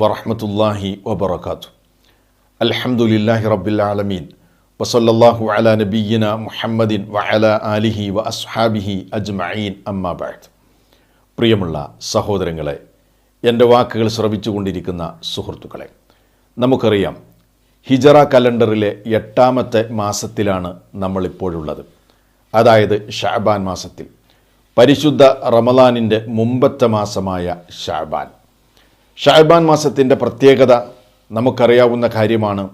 വറഹമത്തല്ലാഹി വബർക്കാത്തു അൽഹംദുലില്ലാഹി റബ്ബിൽ ആലമീൻ. അല നബീന മുഹമ്മദിൻ വഅല ആലിഹി വ അസ്ഹാബിഹി അജ്മഈൻ. അമ്മാ ബഅദ്. പ്രിയമുള്ള സഹോദരങ്ങളെ എന്റെ വാക്കുകൾ ശ്രവിച്ചുകൊണ്ടിരിക്കുന്ന സുഹൃത്തുക്കളെ നമുക്കറിയാം ഹിജറ കലണ്ടറിലെ എട്ടാമത്തെ മാസത്തിലാണ് നമ്മളിപ്പോഴുള്ളത്. അതായത് ഷാബാൻ മാസത്തിൽ. പരിശുദ്ധ റമലാനിന്റെ മുമ്പത്തെ മാസമായ ഷാബാൻ. ഷാബാൻ മാസത്തിന്റെ പ്രത്യേകത നമുക്കറിയാവുന്ന കാര്യമാണ്.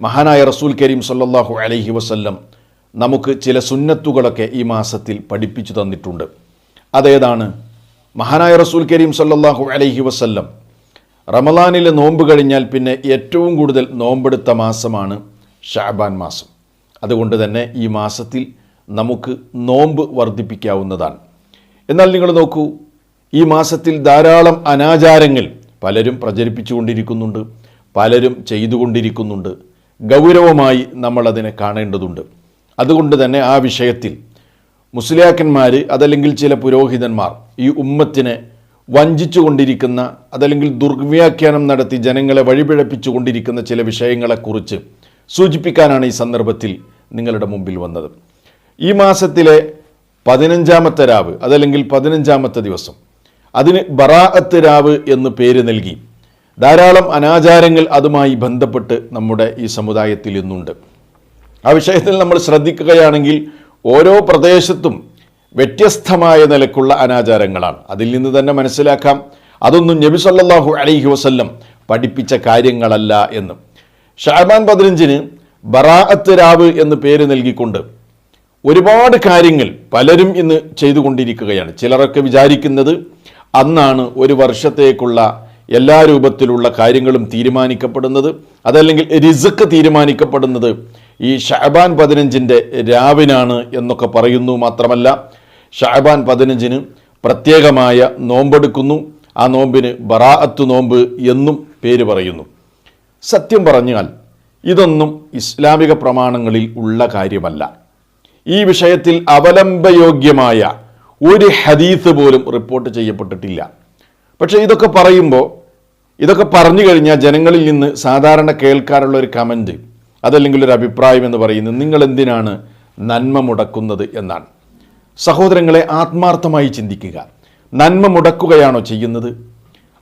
മഹാനായ റസൂൽ കരീം സല്ലാഹു അലൈഹി വസല്ലം നമുക്ക് ചില സുന്നത്തുകളൊക്കെ ഈ മാസത്തിൽ പഠിപ്പിച്ചു തന്നിട്ടുണ്ട്. അതേതാണ്? മഹാനായ റസൂൽ കരീം സല്ലാഹു അലൈഹി വസല്ലം റമലാനിലെ നോമ്പ് കഴിഞ്ഞാൽ പിന്നെ ഏറ്റവും കൂടുതൽ നോമ്പെടുത്ത മാസമാണ് ഷാബാൻ മാസം. അതുകൊണ്ട് തന്നെ ഈ മാസത്തിൽ നമുക്ക് നോമ്പ് വർദ്ധിപ്പിക്കാവുന്നതാണ്. എന്നാൽ നിങ്ങൾ നോക്കൂ ഈ മാസത്തിൽ ധാരാളം അനാചാരങ്ങൾ പലരും പ്രചരിപ്പിച്ചുകൊണ്ടിരിക്കുന്നുണ്ട് പലരും ചെയ്തുകൊണ്ടിരിക്കുന്നുണ്ട്. ഗൗരവമായി നമ്മളതിനെ കാണേണ്ടതുണ്ട്. അതുകൊണ്ട് തന്നെ ആ വിഷയത്തിൽ മുസ്ലിയാക്കന്മാർ അതല്ലെങ്കിൽ ചില പുരോഹിതന്മാർ ഈ ഉമ്മത്തിനെ വഞ്ചിച്ചു കൊണ്ടിരിക്കുന്ന അതല്ലെങ്കിൽ ദുർവ്യാഖ്യാനം നടത്തി ജനങ്ങളെ വഴിപിഴപ്പിച്ചു കൊണ്ടിരിക്കുന്ന ചില വിഷയങ്ങളെക്കുറിച്ച് സൂചിപ്പിക്കാനാണ് ഈ സന്ദർഭത്തിൽ നിങ്ങളുടെ മുമ്പിൽ വന്നത്. ഈ മാസത്തിലെ പതിനഞ്ചാമത്തെ രാവ് അതല്ലെങ്കിൽ പതിനഞ്ചാമത്തെ ദിവസം അതിന് ബറാഅത്ത് രാവ് എന്ന് പേര് നൽകി. ധാരാളം അനാചാരങ്ങൾ അതുമായി ബന്ധപ്പെട്ട് നമ്മുടെ ഈ സമുദായത്തിൽ ഇന്നുണ്ട്. ആ വിഷയത്തിൽ നമ്മൾ ശ്രദ്ധിക്കുകയാണെങ്കിൽ ഓരോ പ്രദേശത്തും വ്യത്യസ്തമായ നിലക്കുള്ള അനാചാരങ്ങളാണ്. അതിൽ നിന്ന് തന്നെ മനസ്സിലാക്കാം. അതൊന്നും നബി സല്ലല്ലാഹു അലൈഹി വസല്ലം പഠിപ്പിച്ച കാര്യങ്ങളല്ല എന്ന്. ഷാബാൻ പതിനഞ്ചിന് ബറാഅത്ത് രാവ് എന്ന് പേര് നൽകിക്കൊണ്ട് ഒരുപാട് കാര്യങ്ങൾ പലരും ഇന്ന് ചെയ്തുകൊണ്ടിരിക്കുകയാണ്. ചിലരൊക്കെ വിചാരിക്കുന്നത് അന്നാണ് ഒരു വർഷത്തേക്കുള്ള എല്ലാ രൂപത്തിലുള്ള കാര്യങ്ങളും തീരുമാനിക്കപ്പെടുന്നത്. അതല്ലെങ്കിൽ റിസക്ക് തീരുമാനിക്കപ്പെടുന്നത് ഈ ഷാബാൻ പതിനഞ്ചിന്റെ രാവിനാണ് എന്നൊക്കെ പറയുന്നു മാത്രമല്ല ഷാബാൻ പതിനഞ്ചിന് പ്രത്യേകമായ നോമ്പെടുക്കുന്നു. ആ നോമ്പിന് ബറാഅത്ത് നോമ്പ് എന്നും പേര് പറയുന്നു. സത്യം പറഞ്ഞാൽ ഇതൊന്നും ഇസ്ലാമിക പ്രമാണങ്ങളിൽ ഉള്ള കാര്യമല്ല. ഈ വിഷയത്തിൽ അവലംബയോഗ്യമായ ഒരു ഹദീസ് പോലും റിപ്പോർട്ട് ചെയ്യപ്പെട്ടിട്ടില്ല. പക്ഷേ ഇതൊക്കെ പറയുമ്പോൾ ഇതൊക്കെ പറഞ്ഞു കഴിഞ്ഞാൽ ജനങ്ങളിൽ നിന്ന് സാധാരണ കേൾക്കാറുള്ള ഒരു കമന്റ് അതല്ലെങ്കിൽ ഒരു അഭിപ്രായം എന്ന് പറയുന്നത് നിങ്ങൾ എന്തിനാണ് നന്മ മുടക്കുന്നത് എന്നാണ്. സഹോദരങ്ങളെ ആത്മാർത്ഥമായി ചിന്തിക്കുക. നന്മ മുടക്കുകയാണോ ചെയ്യുന്നത്?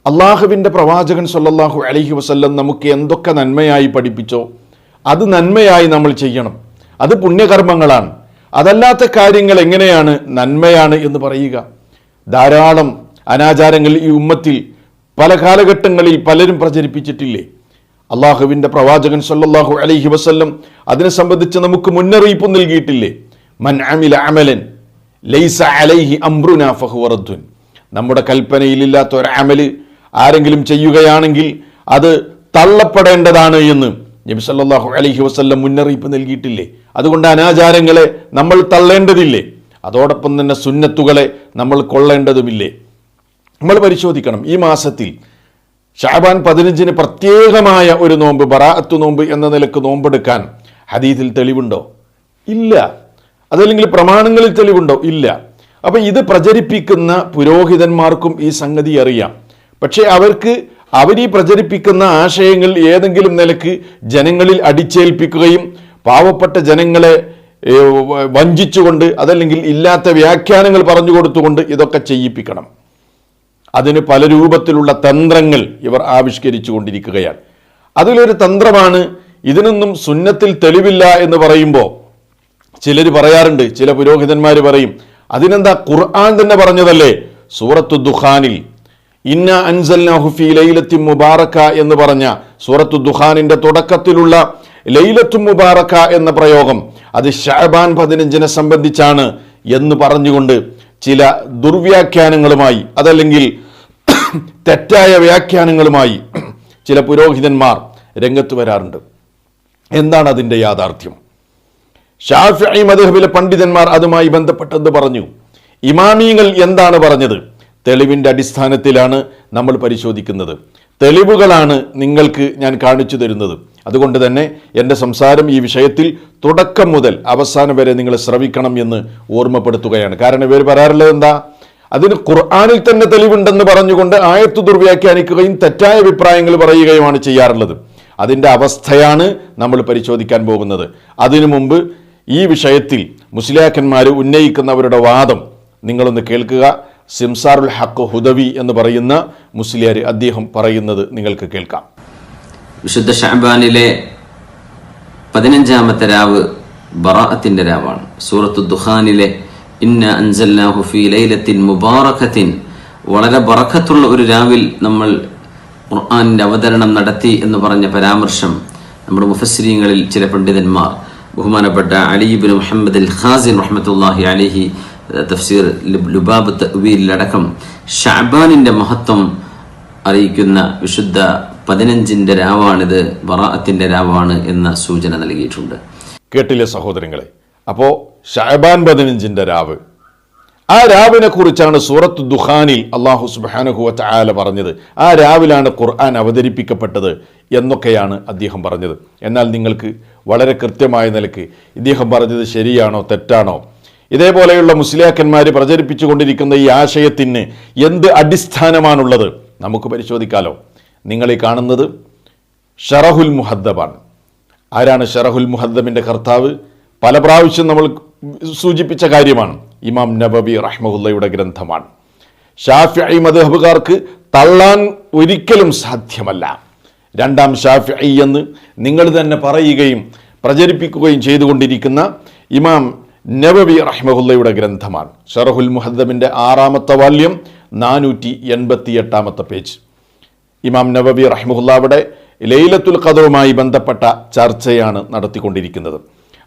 അള്ളാഹുവിന്റെ പ്രവാചകൻ സല്ലല്ലാഹു അലഹി വസ്ല്ലം നമുക്ക് എന്തൊക്കെ നന്മയായി പഠിപ്പിച്ചോ അത് നന്മയായി നമ്മൾ ചെയ്യണം. അത് പുണ്യകർമ്മങ്ങളാണ്. അതല്ലാത്ത കാര്യങ്ങൾ എങ്ങനെയാണ് നന്മയാണ് എന്ന് പറയുക. ധാരാളം അനാചാരങ്ങൾ ഈ ഉമ്മത്തിൽ പല കാലഘട്ടങ്ങളിൽ പലരും പ്രചരിപ്പിച്ചിട്ടില്ലേ? അള്ളാഹുവിന്റെ പ്രവാചകൻ സല്ലാഹു അലൈഹി വസ്ല്ലം അതിനെ സംബന്ധിച്ച് നമുക്ക് മുന്നറിയിപ്പ് നൽകിയിട്ടില്ലേ? മൻ അമില അമലൻ ലൈസ അലൈഹി അംറുന ഫഹുവറദ്ദുൻ നമ്മുടെ കൽപ്പനയിലില്ലാത്ത ഒരു അമൽ ആരെങ്കിലും ചെയ്യുകയാണെങ്കിൽ അത് തള്ളപ്പെടേണ്ടതാണ് എന്ന് നബി സല്ലാഹു അലഹി വസ്ല്ലം മുന്നറിയിപ്പ് നൽകിയിട്ടില്ലേ? അതുകൊണ്ട് അനാചാരങ്ങളെ നമ്മൾ തള്ളേണ്ടതില്ലേ? അതോടൊപ്പം തന്നെ സുന്നത്തുകളെ നമ്മൾ കൊള്ളേണ്ടതുമില്ലേ? നമ്മൾ പരിശോധിക്കണം. ഈ മാസത്തിൽ ഷാബാൻ പതിനഞ്ചിന് പ്രത്യേകമായ ഒരു നോമ്പ് ബറാഅത്ത് നോമ്പ് എന്ന നിലയ്ക്ക് നോമ്പെടുക്കാൻ ഹദീതിൽ തെളിവുണ്ടോ? ഇല്ല. അതല്ലെങ്കിൽ പ്രമാണങ്ങളിൽ തെളിവുണ്ടോ? ഇല്ല. അപ്പം ഇത് പ്രചരിപ്പിക്കുന്ന പുരോഹിതന്മാർക്കും ഈ സംഗതി അറിയാം. പക്ഷേ അവർക്ക് അവർ ഈ പ്രചരിപ്പിക്കുന്ന ആശയങ്ങൾ ഏതെങ്കിലും നിലയ്ക്ക് ജനങ്ങളിൽ അടിച്ചേൽപ്പിക്കുകയും പാവപ്പെട്ട ജനങ്ങളെ വഞ്ചിച്ചുകൊണ്ട് അതല്ലെങ്കിൽ ഇല്ലാത്ത വ്യാഖ്യാനങ്ങൾ പറഞ്ഞു കൊടുത്തുകൊണ്ട് ഇതൊക്കെ ചെയ്യിപ്പിക്കണം. അതിന് പല രൂപത്തിലുള്ള തന്ത്രങ്ങൾ ഇവർ ആവിഷ്കരിച്ചു കൊണ്ടിരിക്കുകയാണ്. അതിലൊരു തന്ത്രമാണ് ഇതിനൊന്നും സുന്നത്തിൽ തെളിവില്ല എന്ന് പറയുമ്പോൾ ചിലർ പറയാറുണ്ട് ചില പുരോഹിതന്മാർ പറയും അതിനെന്താ ഖുർആൻ തന്നെ പറഞ്ഞതല്ലേ? സൂറത്തു ദുഖാനിൽ ഇന്ന അൻസൽനാഹു ഫീ ലൈലത്തി മുബാറക്ക എന്ന് പറഞ്ഞ സൂറത്തു ദുഹാനിന്റെ തുടക്കത്തിലുള്ള ലൈലത്തു മുബാറക്ക എന്ന പ്രയോഗം അത് ഷാബാൻ പതിനഞ്ചിനെ സംബന്ധിച്ചാണ് എന്ന് പറഞ്ഞുകൊണ്ട് ചില ദുർവ്യാഖ്യാനങ്ങളുമായി അതല്ലെങ്കിൽ തെറ്റായ വ്യാഖ്യാനങ്ങളുമായി ചില പുരോഹിതന്മാർ രംഗത്ത് വരാറുണ്ട്. എന്താണ് അതിന്റെ യാഥാർത്ഥ്യം? ഷാഫി മദഹബിലെ പണ്ഡിതന്മാർ അതുമായി ബന്ധപ്പെട്ടെന്ന് പറഞ്ഞു. ഇമാമിയങ്ങൾ എന്താണ് പറഞ്ഞത്? തെളിവിന്റെ അടിസ്ഥാനത്തിലാണ് നമ്മൾ പരിശോധിക്കുന്നത്. തെളിവുകളാണ് നിങ്ങൾക്ക് ഞാൻ കാണിച്ചു തരുന്നത്. അതുകൊണ്ട് തന്നെ എന്റെ സംസാരം ഈ വിഷയത്തിൽ തുടക്കം മുതൽ അവസാനം വരെ നിങ്ങൾ ശ്രവിക്കണം എന്ന് ഓർമ്മപ്പെടുത്തുകയാണ്. കാരണം ഇവർ പറയാറുള്ളത് എന്താ? അതിന് ഖുർആാനിൽ തന്നെ തെളിവുണ്ടെന്ന് പറഞ്ഞുകൊണ്ട് ആയത്ത് ദുർവ്യാഖ്യാനിക്കുകയും തെറ്റായ അഭിപ്രായങ്ങൾ പറയുകയുമാണ് ചെയ്യാറുള്ളത്. അതിന്റെ അവസ്ഥയാണ് നമ്മൾ പരിശോധിക്കാൻ പോകുന്നത്. അതിനു മുമ്പ് ഈ വിഷയത്തിൽ മുസ്ലിയാക്കന്മാർ ഉന്നയിക്കുന്നവരുടെ വാദം നിങ്ങളൊന്ന് കേൾക്കുക. സിംസാറുൽ ഹക്ക് ഹുദവി എന്ന് പറയുന്ന മുസ്ലിയാർ അദ്ദേഹം പറയുന്നത് നിങ്ങൾക്ക് കേൾക്കാം. വിശുദ്ധ ഷാബാനിലെ പതിനഞ്ചാമത്തെ രാവ് ബറാഅത്തിന്റെ രാവാണ്. സൂറത്തു ദുഹാനിലെ ഇന്ന അൻസൽനാഹു ഫീ ലൈലത്തിൻ മുബാറകത്തിൻ വളരെ ബറക്കത്തുള്ള ഒരു രാവിൽ നമ്മൾ ഖുർആാനിന്റെ അവതരണം നടത്തി എന്ന് പറഞ്ഞ പരാമർശം നമ്മുടെ മുഫസ്രീങ്ങളിൽ ചില പണ്ഡിതന്മാർ. ബഹുമാനപ്പെട്ട അലിബിൻ മുഹമ്മദ് അൽ ഖാസിൻ റഹ്മത്തുല്ലാഹി അലിഹി തഫ്സീർ ലുബാബ് തവീലടക്കം ഷാബാനിന്റെ മഹത്വം അറിയിക്കുന്ന വിശുദ്ധ പതിനഞ്ചിന്റെ രാവാണിത് ബറാഅത്തിന്റെ രാവാണ് എന്ന സൂചന നൽകിയിട്ടുണ്ട്. കേട്ടില്ല സഹോദരങ്ങളെ? അപ്പോ ഷാബാൻ പതിനഞ്ചിന്റെ രാവ്. ആ രാവിനെ കുറിച്ചാണ് സൂറത്ത് ദുഖാനിൽ അള്ളാഹു വ തആല പറഞ്ഞത്. ആ രാവിലാണ് ഖുർആൻ അവതരിപ്പിക്കപ്പെട്ടത് എന്നൊക്കെയാണ് അദ്ദേഹം പറഞ്ഞത്. എന്നാൽ നിങ്ങൾക്ക് വളരെ കൃത്യമായ നിലയ്ക്ക് ഇദ്ദേഹം പറഞ്ഞത് ശരിയാണോ തെറ്റാണോ? ഇതേപോലെയുള്ള മുസ്ലിയാക്കന്മാർ പ്രചരിപ്പിച്ചുകൊണ്ടിരിക്കുന്ന ഈ ആശയത്തിന് എന്ത് അടിസ്ഥാനമാണുള്ളത്? നമുക്ക് പരിശോധിക്കാലോ. നിങ്ങൾ ഈ കാണുന്നത് ഷറഹുൽ മുഹദ്ദബാണ്. ആരാണ് ഷറഹുൽ മുഹദ്ദബിന്റെ കർത്താവ്? പല പ്രാവശ്യം നമ്മൾ സൂചിപ്പിച്ച കാര്യമാണ്. ഇമാം നബബി റഹ്മുല്ലയുടെ ഗ്രന്ഥമാണ്. ഷാഫി മദഹബുകാർക്ക് തള്ളാൻ ഒരിക്കലും സാധ്യമല്ല. രണ്ടാം ഷാഫി എന്ന് നിങ്ങൾ തന്നെ പറയുകയും പ്രചരിപ്പിക്കുകയും ചെയ്തുകൊണ്ടിരിക്കുന്ന ഇമാം നബബി റഹ്മുല്ലയുടെ ഗ്രന്ഥമാണ്. ഷറഹുൽ മുഹദ്ദബിന്റെ ആറാമത്തെ വാല്യം നാനൂറ്റി എൺപത്തി എട്ടാമത്തെ പേജ്. ഇമാം നബബി റഹ്മുല്ലാവിടെ ലൈലത്തുൽ ഖദറുമായി ബന്ധപ്പെട്ട ചർച്ചയാണ് നടത്തിക്കൊണ്ടിരിക്കുന്നത്.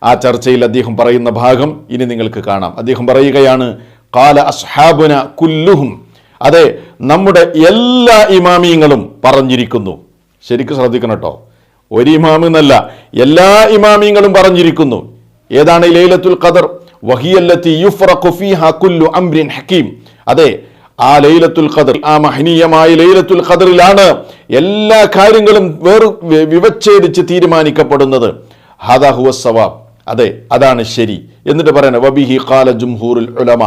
ആ ചർച്ചയിൽ അദ്ദേഹം പറയുന്ന ഭാഗം ഇനി നിങ്ങൾക്ക് കാണാം. അദ്ദേഹം പറയുകയാണ് കാല അസ്ഹാബുന കുല്ലുഹും. അതെ നമ്മുടെ എല്ലാ ഇമാമിയങ്ങളും പറഞ്ഞിരിക്കുന്നു. ശരിക്കും ശ്രദ്ധിക്കണം കേട്ടോ. ഒരു ഇമാമെന്നല്ല എല്ലാ ഇമാമിയങ്ങളും പറഞ്ഞിരിക്കുന്നു. ഏതാണ് ലൈലത്തുൽ ഖദർ? വഹിയല്ലത്തി യുഫ്റഖു ഫീഹാ കുല്ലു അംരിൻ ഹക്കീം. അതെ ആ ലൈലത്തുൽ ഖദർ ആ മഹനീയമായ ലൈലത്തുൽ ഖദറിലാണ് എല്ലാ കാര്യങ്ങളും വേറെ വിവച്ഛേദിച്ച് തീരുമാനിക്കപ്പെടുന്നത്. ഹാദാ ഹുവ സവാബ്. അതെ അതാണ് ശരി. എന്നിട്ട് പറയണ വബിഹി ഖാല ജുംഹൂറുൽ ഉലമ.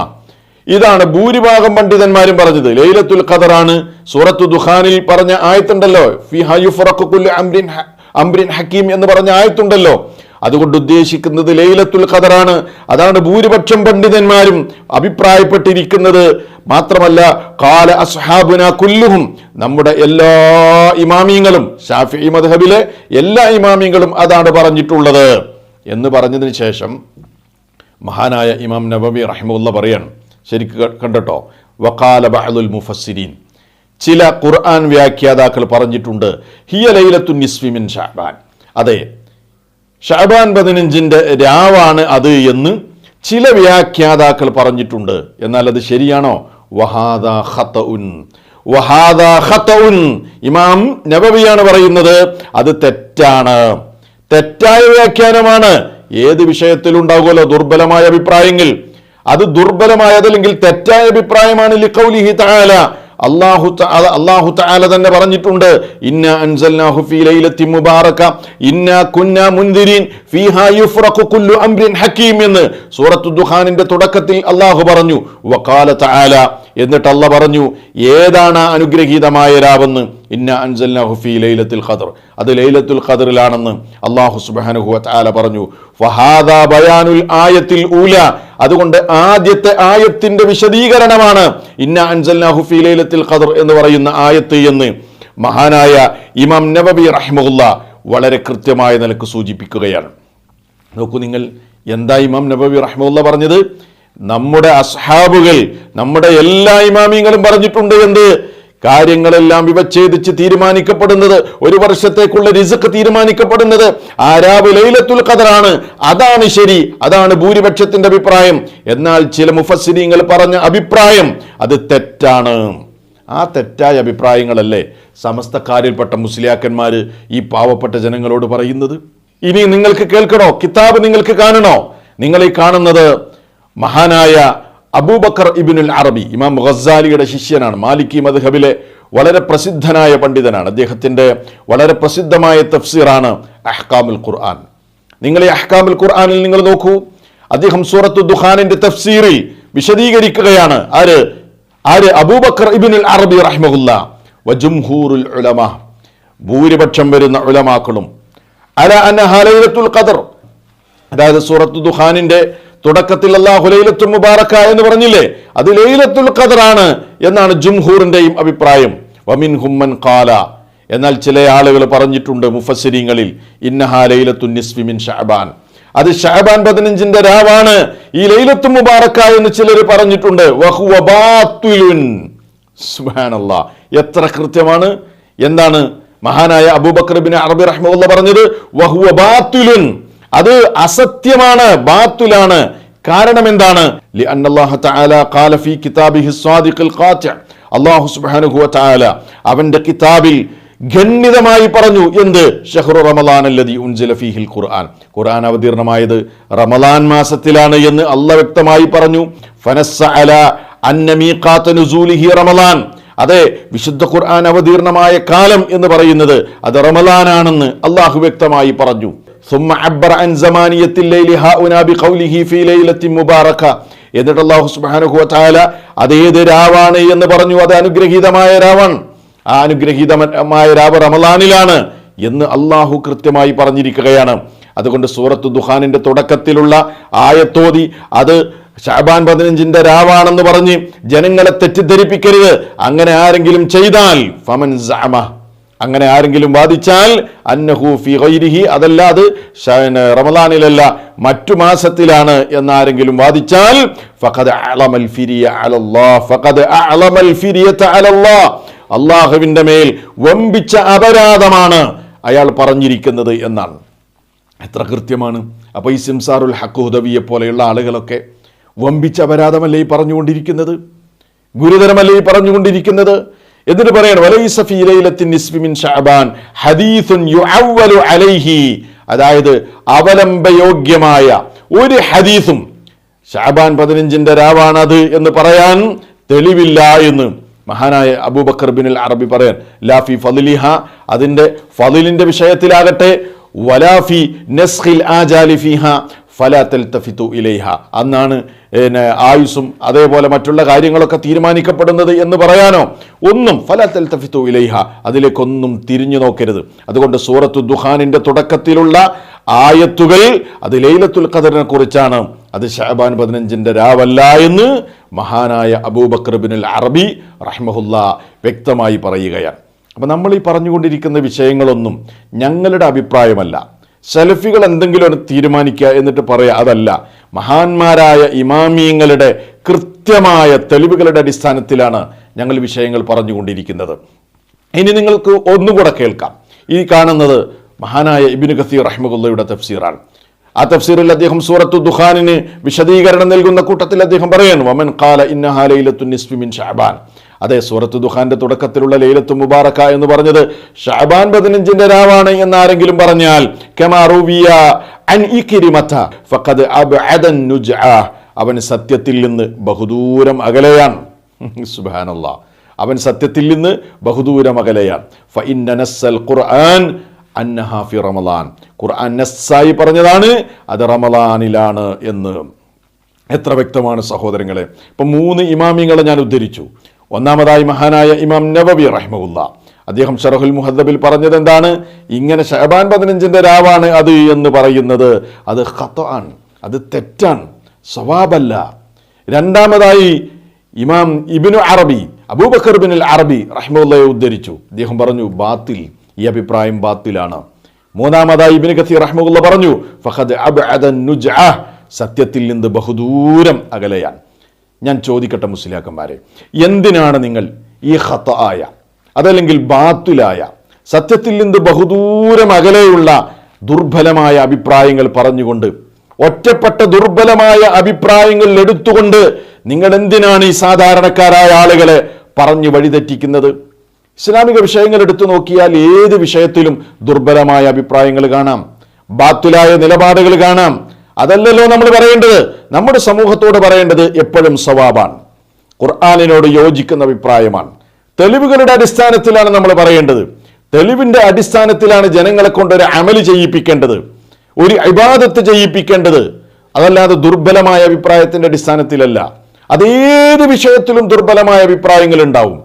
ഇതാണ് ഭൂരിഭാഗം പണ്ഡിതന്മാരും പറഞ്ഞത്. ലൈലത്തുൽ ഖദറാണ് സൂറത്തു ദുഖാനിൽ പറഞ്ഞ ആയത്തുണ്ടല്ലോ. ഫിഹാ യുഫ്റഖു കുല്ലു അംരിൻ അംരിൻ ഹക്കീം എന്ന് പറഞ്ഞ ആയത്തുണ്ടല്ലോ. അതുകൊണ്ട് ഉദ്ദേശിക്കുന്നത് ലൈലത്തുൽ ഖദറാണ്. അതാണ് ഭൂരിപക്ഷം പണ്ഡിതന്മാരും അഭിപ്രായപ്പെട്ടിരിക്കുന്നത്. മാത്രമല്ല കാല അസ്ഹാബുന കുല്ലുഹും നമ്മുടെ എല്ലാ ഇമാമിയങ്ങളും ഷാഫി മദ്ഹബിലെ എല്ലാ ഇമാമിയങ്ങളും അതാണ് പറഞ്ഞിട്ടുള്ളത്. എന്ന് പറഞ്ഞതിന് ശേഷം മഹാനായ ഇമാം നബബി റഹിമുള്ള പറയാണ്. ശരിക്ക് കണ്ടട്ടോ? വക്കാല ബഹലുൽ മുഫസ്സിരീൻ. ചില ഖുർആൻ വ്യാഖ്യാതാക്കൾ പറഞ്ഞിട്ടുണ്ട് ഹിയ ലൈലത്തു നിസ്വിമിൻ ഷാബാൻ അതെ ഷാബാൻ പതിനഞ്ചിന്റെ രാവാണ് അത് എന്ന് ചില വ്യാഖ്യാതാക്കൾ പറഞ്ഞിട്ടുണ്ട്. എന്നാൽ അത് ശരിയാണോ? വഹാദ ഖത്തഉൻ വഹാദ ഖത്തഉൻ ഇമാം നബവിയാണ് പറയുന്നത് അത് തെറ്റാണ്. തെറ്റായ വ്യാഖ്യാനമാണ്. ഏത് വിഷയത്തിലുണ്ടാകുമല്ലോ ദുർബലമായ അഭിപ്രായങ്ങൾ? അത് ദുർബലമായതല്ലെങ്കിൽ തെറ്റായ അഭിപ്രായമാണ് ലിഖൗലിഹി തആല. അല്ലാഹു അള്ളാഹു താല തന്നെ പറഞ്ഞിട്ടുണ്ട് ഇന്ന അൻസൽനാഹു ഫീ ലൈലത്തി മുബാറക ഇന്ന കുന്ന മുൻദിരീൻ ഫീഹാ യുഫ്റഖു കുല്ലു അംരിൻ ഹക്കീം എന്ന് സൂറത്തു ദുഖാനിന്റെ തുടക്കത്തിൽ അല്ലാഹു പറഞ്ഞു. വഖാല തആല എന്നിട്ട് അല്ല പറഞ്ഞു ഏതാണ് അനുഗ്രഹീതമായ രാവെന്ന്? ഇന്ന അൻസൽനാഹു ഫീ ലൈലത്തുൽ ഖദർ. അത് ലൈലത്തുൽ ഖദറിലാണെന്ന് അല്ലാഹു സുബ്ഹാനഹു വതആല പറഞ്ഞു. ഫഹാദാ ബയാനുൽ ആയത്തിൽ ഊല അതുകൊണ്ട് ആദ്യത്തെ ആയത്തിന്റെ വിശദീകരണമാണ്. ഇന്ന അൻസൽനാഹു ഫീ ലൈലത്തുൽ ഖദർ എന്ന് പറയുന്ന ആയത്ത് എന്ന് മഹാനായ ഇമാം നബബി റഹ്മുല്ല വളരെ കൃത്യമായ നിലയ്ക്ക് സൂചിപ്പിക്കുകയാണ്. നോക്കൂ നിങ്ങൾ എന്താ ഇമാം നബബി റഹ്മുല്ല പറഞ്ഞത്? നമ്മുടെ അസ്ഹാബുകൾ നമ്മുടെ എല്ലാ ഇമാമിങ്ങളും പറഞ്ഞിട്ടുണ്ട് എന്ത്? കാര്യങ്ങളെല്ലാം വിവച്ഛേദിച്ച് തീരുമാനിക്കപ്പെടുന്നത് ഒരു വർഷത്തേക്കുള്ള റിസ്ക് തീരുമാനിക്കപ്പെടുന്നത് ആരാബ് ലൈലത്തുൽ ഖദറാണ്. അതാണ് ശരി അതാണ് ഭൂരിപക്ഷത്തിന്റെ അഭിപ്രായം. എന്നാൽ ചില മുഫസിനീങ്ങൾ പറഞ്ഞ അഭിപ്രായം അത് തെറ്റാണ്. ആ തെറ്റായ അഭിപ്രായങ്ങളല്ലേ സമസ്തക്കാരിൽപ്പെട്ട മുസ്ലിയാക്കന്മാർ ഈ പാവപ്പെട്ട ജനങ്ങളോട് പറയുന്നത്? ഇനി നിങ്ങൾക്ക് കേൾക്കണോ? കിതാബ് നിങ്ങൾക്ക് കാണണോ? നിങ്ങൾ ഈ കാണുന്നത് മഹാനായ അബൂബക്കർ ഇബിനുൽ അറബി ഇമാം ഗസാലിയുടെ ശിഷ്യനാണ്. മാലിക്കി മദ്ഹബിലെ വളരെ പ്രസിദ്ധനായ പണ്ഡിതനാണ്. അദ്ദേഹത്തിന്റെ വളരെ പ്രസിദ്ധമായ തഫ്സീറാണ് അഹ്കാമുൽ ഖുർആൻ. നിങ്ങൾ ഈ അഹ്കാമുൽ ഖുർആനിൽ നിങ്ങൾ നോക്കൂ. അദ്ദേഹം സൂറത്തു ദുഹാനിന്റെ തഫ്സീറിൽ വിശദീകരിക്കുകയാണ്. ആര്? ആര്? അബൂബക്കർ ഇബിനുൽ അറബി റഹ്മുല്ല വജുംഹൂറുൽ ഉലമ. ഭൂരിപക്ഷം വരുന്ന ഉലമാക്കളും. അല അന ലൈലത്തുൽ ഖദർ. അതായത് സൂറത്ത് ദുഖാനിന്റെ തുടക്കത്തിൽ അള്ളാഹു ലൈലത്തുൽ മുബാറക്ക എന്ന് പറഞ്ഞില്ലേ? അത് ലൈലത്തുൽ ഖദറാണ് എന്നാണ് ജുംഹൂറിന്റെയും അഭിപ്രായം. വമിൻ ഹുമ്മൻ ഖാല. എന്നാൽ ചില ആളുകൾ പറഞ്ഞിട്ടുണ്ട് മുഫസ്സിരിങ്ങളിൽ ഇന്നഹാ ലൈലത്തു നിസ്ഫി മിൻ ഷഅബാൻ. അത് ഷഅബാൻ പതിനഞ്ചിന്റെ രാവാണ്. ഈ ലൈലത്തു മുബാറക്ക എന്ന് ചിലർ പറഞ്ഞിട്ടുണ്ട്. എത്ര കൃത്യമാണ്? എന്താണ്? മഹാനായ അബൂബക്കർ ബിൻ അറബി റഹ്മുള്ള പറഞ്ഞത് വഹുവ ബാത്തുലുൻ. അത് അസത്യമാണ് ബാത്തുലാണ്. കാരണം എന്താണ് അള്ളാഹു അവന്റെ കിതാബിൽ ഖണ്ഡിതമായി പറഞ്ഞു എന്ത്? ഷെഹ്റു റമലാൻ അല്ലതി ഉൻജില ഫീഹിൽ ഖുർആൻ. ഖുർആൻ അവതീർണമായത് റമലാൻ മാസത്തിലാണ് എന്ന് അല്ല വ്യക്തമായി പറഞ്ഞു. ഫനസ്സ അല റമലാൻ അതെ വിശുദ്ധ ഖുർആൻ അവതീർണമായ കാലം എന്ന് പറയുന്നത് അത് റമലാനാണെന്ന് അള്ളാഹു വ്യക്തമായി പറഞ്ഞു. ثم عبر عن زمانية الليل هؤلاء بقوله في ليلة مباركة എന്നിട്ട് അള്ളാഹു സുബ്ഹാനഹു വതആല അതേത് രാവാണ് എന്ന് പറഞ്ഞു അത് അനുഗ്രഹീതമായ രാവാണ് ആ അനുഗ്രഹീതമായ രാവ് റമലാനിലാണ് എന്ന് അള്ളാഹു കൃത്യമായി പറഞ്ഞിരിക്കുകയാണ് അതുകൊണ്ട് സൂറത്ത് ദുഹാനിന്റെ തുടക്കത്തിലുള്ള ആയത്തോതി അത് ഷാബാൻ പതിനഞ്ചിന്റെ രാവാണെന്ന് പറഞ്ഞ് ജനങ്ങളെ തെറ്റിദ്ധരിപ്പിക്കരുത് അങ്ങനെ ആരെങ്കിലും ചെയ്താൽ ഫമൻ സഅമ അങ്ങനെ ആരെങ്കിലും വാദിച്ചാൽ അന്നഹു ഫി ഗൈരിഹി അതല്ല അത് റമദാനിലല്ല മറ്റു മാസത്തിലാണ് എന്നാരെങ്കിലും വാദിച്ചാൽ ഫഖദ് അലമൽ ഫിരിയ അലല്ലാഹ് ഫഖദ് അലമൽ ഫിരിയത അലല്ലാഹ് അള്ളാഹുവിന്റെ മേൽ വമ്പിച്ച അപരാധമാണ് അയാൾ പറഞ്ഞിരിക്കുന്നത് എന്നാണ്. എത്ര കൃത്യമാണ്. അപ്പോൾ ഈ സിംസാറുൽ ഹക്കുഹുദവിയെ പോലെയുള്ള ആളുകളൊക്കെ വമ്പിച്ച അപരാധമല്ലേ ഈ പറഞ്ഞുകൊണ്ടിരിക്കുന്നത്? ഗുരുതരമല്ലേ ഈ പറഞ്ഞുകൊണ്ടിരിക്കുന്നത്? എന്നിട്ട് പറയണം യുഅവ്വലു അലൈഹി. അതായത് അവലംബയോഗ്യമായ ഒരു ഹദീസും ഷാബാൻ പതിനഞ്ചിന്റെ രാവാണത് എന്ന് പറയാൻ തെളിവില്ല എന്ന് മഹാനായ അബൂബക്കർ ബിൻ അൽ അറബി പറയാൻ ലാഫി ഫലിഹ അതിന്റെ ഫലിലിന്റെ വിഷയത്തിലാകട്ടെ വലാഫി നസ്ഖിൽ ആജാലി ഫിഹ തഫിത്തു ഇലൈഹ. അന്നാണ് പിന്നെ ആയുസും അതേപോലെ മറ്റുള്ള കാര്യങ്ങളൊക്കെ തീരുമാനിക്കപ്പെടുന്നത് എന്ന് പറയാനോ? ഒന്നും ഫലാത്തൽ തഫിത്തു ഇലൈഹ. അതിലേക്കൊന്നും തിരിഞ്ഞു നോക്കരുത്. അതുകൊണ്ട് സൂറത്തു ദുഹാനിന്റെ തുടക്കത്തിലുള്ള ആയത്തുകൾ അത് ലൈലത്തുൽ ഖദറിനെ കുറിച്ചാണ്. അത് ഷഹബാൻ പതിനഞ്ചിന്റെ രാവല്ല എന്ന് മഹാനായ അൽ അറബി റഹ്മഹുല്ല വ്യക്തമായി പറയുകയാണ്. അപ്പം നമ്മൾ ഈ പറഞ്ഞുകൊണ്ടിരിക്കുന്ന വിഷയങ്ങളൊന്നും ഞങ്ങളുടെ അഭിപ്രായമല്ല. സെൽഫികൾ എന്തെങ്കിലും ഒരു തീരുമാനിക്കുക എന്നിട്ട് പറയുക അതല്ല. മഹാന്മാരായ ഇമാമിയങ്ങളുടെ കൃത്യമായ തെളിവുകളുടെ അടിസ്ഥാനത്തിലാണ് ഞങ്ങൾ വിഷയങ്ങൾ പറഞ്ഞുകൊണ്ടിരിക്കുന്നത്. ഇനി നിങ്ങൾക്ക് ഒന്നുകൂടെ കേൾക്കാം. ഈ കാണുന്നത് മഹാനായ ഇബിന് ഖസീർ റഹ്മുല്ലയുടെ തഫ്സീറാണ്. ആ തഫ്സീറിൽ അദ്ദേഹം സൂറത്തു ദുഖാനിന് വിശദീകരണം നൽകുന്ന കൂട്ടത്തിൽ അദ്ദേഹം പറയുന്നു അമൻ കാല ഇന്നഹാ നിസ്ഫിമിൻ ഷാബാൻ അതെ സൂറത്ത് ദുഖാന്റെ തുടക്കത്തിലുള്ള ലൈലത്തു മുബാറക്ക എന്ന് പറഞ്ഞത് ഷാബാൻ പതിനഞ്ചിന്റെ രാവാണ് എന്ന് ആരെങ്കിലും പറഞ്ഞാൽ അൻ ഫഖദ് അവൻ സത്യത്തിൽ നിന്ന് ബഹുദൂരം അകലെയാണ്. സുബ്ഹാനല്ലാഹ് അവൻ സത്യത്തിൽ നിന്ന് ബഹുദൂരം അകലെയാണ്. റമളാൻ ഖുർആൻ നസ്സായി പറഞ്ഞതാണ് അത് റമലാനിലാണ് എന്ന്. എത്ര വ്യക്തമാണ് സഹോദരങ്ങളെ. ഇപ്പം മൂന്ന് ഇമാമിങ്ങളെ ഞാൻ ഉദ്ധരിച്ചു. ഒന്നാമതായി മഹാനായ ഇമാം നബബി റഹ്മുല്ല അദ്ദേഹം ഷറഹുൽ മുഹദ്ദബിൽ പറഞ്ഞത് എന്താണ് ഇങ്ങനെ ഷഹബാൻ പതിനഞ്ചിന്റെ രാവാണ് അത് എന്ന് പറയുന്നത്. അത് ഖത്ത ആണ് അത് തെറ്റാണ് സ്വവാബല്ല രണ്ടാമതായി ഇമാം ഇബിനു അറബി അബൂബക്കർ ബിൻ അൽ അറബി റഹ്മുല്ലയെ ഉദ്ധരിച്ചു. അദ്ദേഹം പറഞ്ഞു ബാത്തിൽ ഈ അഭിപ്രായം ബാത്തിലാണ്. മൂന്നാമതായി ഇബിന് കസീർ റഹ്മുല്ല പറഞ്ഞു ഫഹദ് സത്യത്തിൽ നിന്ന് ബഹുദൂരം അകലെയാണ്. ഞാൻ ചോദിക്കട്ടെ മുസ്ലിയാക്കന്മാരെ എന്തിനാണ് നിങ്ങൾ ഈ ഹത്ത ആയ അതല്ലെങ്കിൽ ബാത്തുലായ സത്യത്തിൽ നിന്ന് ബഹുദൂരം അകലെയുള്ള ദുർബലമായ അഭിപ്രായങ്ങൾ പറഞ്ഞുകൊണ്ട് ഒറ്റപ്പെട്ട ദുർബലമായ അഭിപ്രായങ്ങൾ എടുത്തുകൊണ്ട് നിങ്ങൾ എന്തിനാണ് ഈ സാധാരണക്കാരായ ആളുകളെ പറഞ്ഞു വഴിതെറ്റിക്കുന്നത്? ഇസ്ലാമിക വിഷയങ്ങൾ എടുത്തു നോക്കിയാൽ ഏത് വിഷയത്തിലും ദുർബലമായ അഭിപ്രായങ്ങൾ കാണാം. ബാത്തുലായ നിലപാടുകൾ കാണാം. അതല്ലല്ലോ നമ്മൾ പറയേണ്ടത്. നമ്മുടെ സമൂഹത്തോട് പറയേണ്ടത് എപ്പോഴും സവാബാണ്. ഖുർആാനിനോട് യോജിക്കുന്ന അഭിപ്രായമാണ്. തെളിവുകളുടെ അടിസ്ഥാനത്തിലാണ് നമ്മൾ പറയേണ്ടത്. തെളിവിന്റെ അടിസ്ഥാനത്തിലാണ് ജനങ്ങളെ കൊണ്ട് ഒരു അമൽ ചെയ്യിപ്പിക്കേണ്ടത്. ഒരു ഇബാദത്ത് ചെയ്യിപ്പിക്കേണ്ടത്. അതല്ലാതെ ദുർബലമായ അഭിപ്രായത്തിന്റെ അടിസ്ഥാനത്തിലല്ല. അതേത് വിഷയത്തിലും ദുർബലമായ അഭിപ്രായങ്ങൾ ഉണ്ടാവും.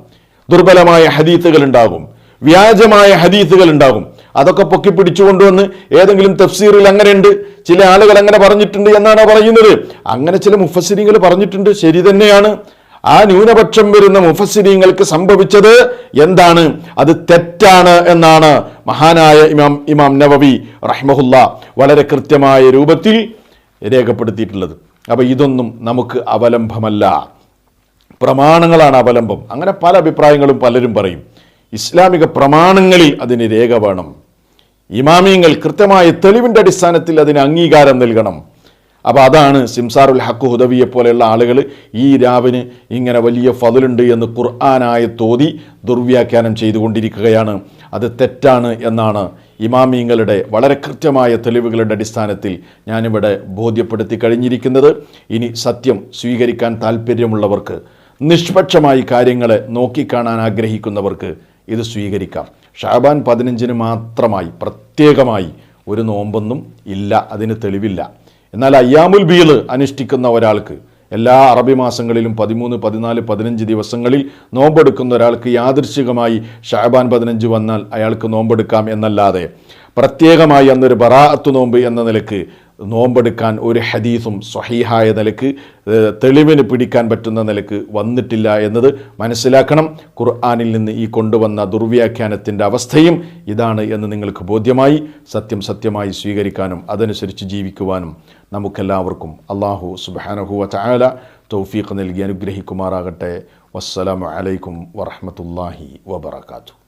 ദുർബലമായ ഹദീത്തുകൾ ഉണ്ടാകും. വ്യാജമായ ഹദീത്തുകൾ ഉണ്ടാകും. അതൊക്കെ പൊക്കി പിടിച്ചു കൊണ്ടുവന്ന് ഏതെങ്കിലും തഫ്സീറിൽ അങ്ങനെയുണ്ട് ചില ആളുകൾ അങ്ങനെ പറഞ്ഞിട്ടുണ്ട് എന്നാണ് പറയുന്നത്. അങ്ങനെ ചില മുഫസിരിങ്ങൾ പറഞ്ഞിട്ടുണ്ട് ശരി തന്നെയാണ്. ആ ന്യൂനപക്ഷം വരുന്ന മുഫസ്സിരിങ്ങൾക്ക് സംഭവിച്ചത് എന്താണ്? അത് തെറ്റാണ് എന്നാണ് മഹാനായ ഇമാം ഇമാം നവവി റഹ്മഹുല്ല വളരെ കൃത്യമായ രൂപത്തിൽ രേഖപ്പെടുത്തിയിട്ടുള്ളത്. അപ്പോൾ ഇതൊന്നും നമുക്ക് അവലംബമല്ല. പ്രമാണങ്ങളാണ് അവലംബം. അങ്ങനെ പല അഭിപ്രായങ്ങളും പലരും പറയും. ഇസ്ലാമിക പ്രമാണങ്ങളിൽ അതിന് രേഖ വേണം. ഇമാമിയങ്ങൾ കൃത്യമായ തെളിവിന്റെ അടിസ്ഥാനത്തിൽ അതിന് അംഗീകാരം നൽകണം. അപ്പോൾ അതാണ് സിംസാറുൽ ഹക്ക് ഹുദവിയെ പോലെയുള്ള ആളുകൾ ഈ രാവിന് ഇങ്ങനെ വലിയ ഫതിലുണ്ട് എന്ന് ഖുർആനായ തോതി ദുർവ്യാഖ്യാനം ചെയ്തുകൊണ്ടിരിക്കുകയാണ്. അത് തെറ്റാണ് എന്നാണ് ഇമാമിയങ്ങളുടെ വളരെ കൃത്യമായ തെളിവുകളുടെ അടിസ്ഥാനത്തിൽ ഞാനിവിടെ ബോധ്യപ്പെടുത്തി കഴിഞ്ഞിരിക്കുന്നത്. ഇനി സത്യം സ്വീകരിക്കാൻ താല്പര്യമുള്ളവർക്ക് നിഷ്പക്ഷമായി കാര്യങ്ങളെ നോക്കിക്കാണാൻ ആഗ്രഹിക്കുന്നവർക്ക് ഇത് സ്വീകരിക്കാം. ഷാബാൻ പതിനഞ്ചിന് മാത്രമായി പ്രത്യേകമായി ഒരു നോമ്പൊന്നും ഇല്ല അതിന് തെളിവില്ല. എന്നാൽ അയ്യാമുൽ ബീൾ അനുഷ്ഠിക്കുന്ന ഒരാൾക്ക് എല്ലാ അറബി മാസങ്ങളിലും പതിമൂന്ന് പതിനാല് പതിനഞ്ച് ദിവസങ്ങളിൽ നോമ്പെടുക്കുന്ന ഒരാൾക്ക് യാദൃശികമായി ഷാബാൻ പതിനഞ്ച് വന്നാൽ അയാൾക്ക് നോമ്പെടുക്കാം എന്നല്ലാതെ പ്രത്യേകമായി അന്നൊരു ബറാഅത്ത് നോമ്പ് എന്ന നിലയ്ക്ക് നോമ്പെടുക്കാൻ ഒരു ഹദീസും സ്വഹീഹായ നിലയ്ക്ക് തെളിവിന് പിടിക്കാൻ പറ്റുന്ന നിലയ്ക്ക് വന്നിട്ടില്ല എന്നത് മനസ്സിലാക്കണം. ഖുർആാനിൽ നിന്ന് ഈ കൊണ്ടുവന്ന ദുർവ്യാഖ്യാനത്തിന്റെ അവസ്ഥയും ഇതാണ് എന്ന് നിങ്ങൾക്ക് ബോധ്യമായി സത്യം സത്യമായി സ്വീകരിക്കാനും അതനുസരിച്ച് ജീവിക്കുവാനും നമുക്കെല്ലാവർക്കും അള്ളാഹു സുബാനഹു വല തൗഫീഖ് നൽകി അനുഗ്രഹിക്കുമാറാകട്ടെ. വസ്സലാമു അലൈക്കും വബർക്കാത്തു